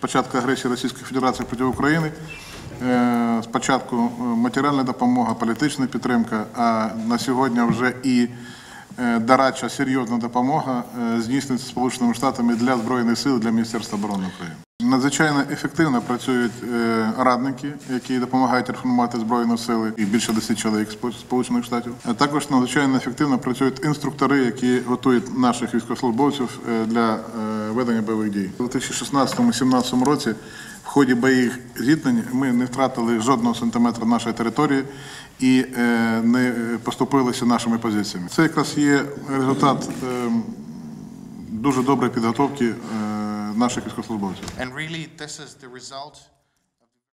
початку агресії Російської Федерації проти України. Е, Спочатку е, матеріальна допомога, політична підтримка, а на сьогодні вже і е, дорадча серйозна допомога здійснюється Сполученими Штатами для Збройних сил для Міністерства оборони України. Надзвичайно ефективно працюють радники, які допомагають реформувати збройні сили, і більше 10 чоловік Сполучених Штатів. Також надзвичайно ефективно працюють інструктори, які готують наших військовослужбовців для ведення бойових дій. У 2016-2017 році в ході бойових зіткнень ми не втратили жодного сантиметра нашої території і е, не поступилися нашими позиціями. Це якраз є результат е, дуже доброї підготовки е, наших військовослужбовців.